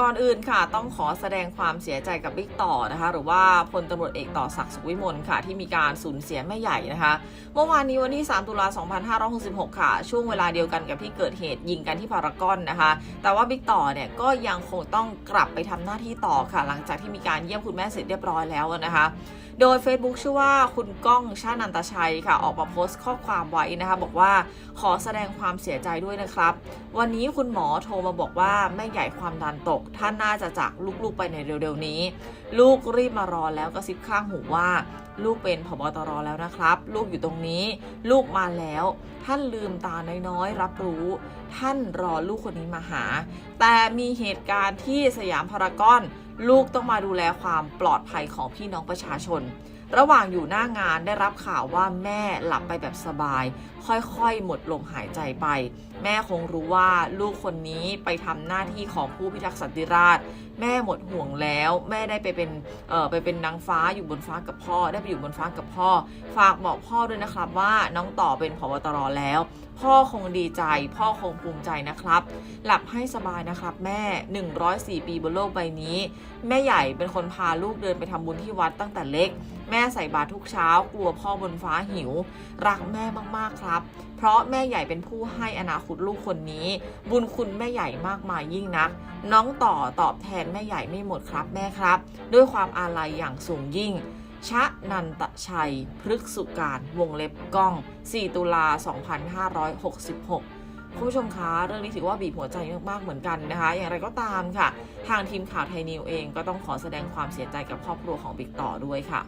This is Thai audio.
ก่อนอื่นค่ะ ต้องขอแสดงความเสียใจกับบิ๊กต่อนะคะ หรือว่าพลตำรวจเอกต่อศักดิ์สุขวิมลค่ะ ที่มีการสูญเสียแม่ใหญ่นะคะ เมื่อวานนี้วันที่ 3 ตุลา2566 ค่ะ ช่วงเวลาเดียวกันกับที่เกิดเหตุยิงกันที่พารากอนนะคะ แต่ว่าบิ๊กต่อเนี่ยก็ยังคงต้องกลับไปทำหน้าที่ต่อค่ะ หลังจากที่มีการเยี่ยมคุณแม่เสร็จเรียบร้อยแล้วนะคะ โดย Facebook ชื่อว่าคุณก้องชานันตชัยค่ะ ออกมาโพสต์ข้อความไว้นะคะ บอกว่าขอแสดงความเสียใจด้วยนะครับ วันนี้คุณหมอโทรมาบอกว่าแม่ใหญ่ความดันตกท่านน่าจะจากลูกๆไปในเร็วๆนี้ ลูกรีบมารอแล้วก็ซิบข้างหูว่า ลูกเป็นผบตรแล้วนะครับ ลูกอยู่ตรงนี้ ลูกมาแล้ว ท่านลืมตาน้อยๆรับรู้ ท่านรอลูกคนนี้มาหา แต่มีเหตุการณ์ที่สยามพารากอน ลูกต้องมาดูแลความปลอดภัยของพี่น้องประชาชน ระหว่างอยู่หน้างานได้รับข่าวว่าแม่หลับไปแบบสบาย ค่อยๆ หมดลมหายใจไป แม่คงรู้ว่าลูกคนนี้ไปทำหน้าที่ของผู้พิทักษ์สันติราษฎร์แม่หมดห่วงแล้ว แม่ได้ไปเป็นเอ่อไปเป็นนางฟ้าอยู่บนฟ้ากับพ่อ ได้ไปอยู่บนฟ้ากับพ่อ ฝากบอกพ่อด้วยนะครับว่าน้องต่อเป็นผบตรแล้ว พ่อคงดีใจ พ่อคงภูมิใจนะครับ หลับให้สบายนะครับแม่ 104 ปีบนโลกใบนี้แม่ใหญ่เป็นคนพาลูกเดินไปทำบุญที่วัดตั้งแต่เล็ก แม่ใส่บาตรทุกเช้า กลัวพ่อบนฟ้าหิว รักแม่มากๆครับ เพราะแม่ใหญ่เป็นผู้ให้อนาคตลูกคนนี้ บุญคุณแม่ใหญ่มากมายยิ่งนัก น้องต่อตอบแทนแม่ใหญ่ไม่หมดครับแม่ครับ ด้วยความอาลัยอย่างสูงยิ่งชะนันตชัย พฤกษุการ วงเล็บกล้อง 4 ตุลา 2566 คุณผู้ชมคะเรื่องนี้ถือว่าบีบหัวใจมากๆเหมือนกันนะคะ อย่างไรก็ตามค่ะ ทางทีมข่าวไทยนิวเองก็ต้องขอแสดงความเสียใจกับครอบครัวของบิ๊กต่อด้วยค่ะ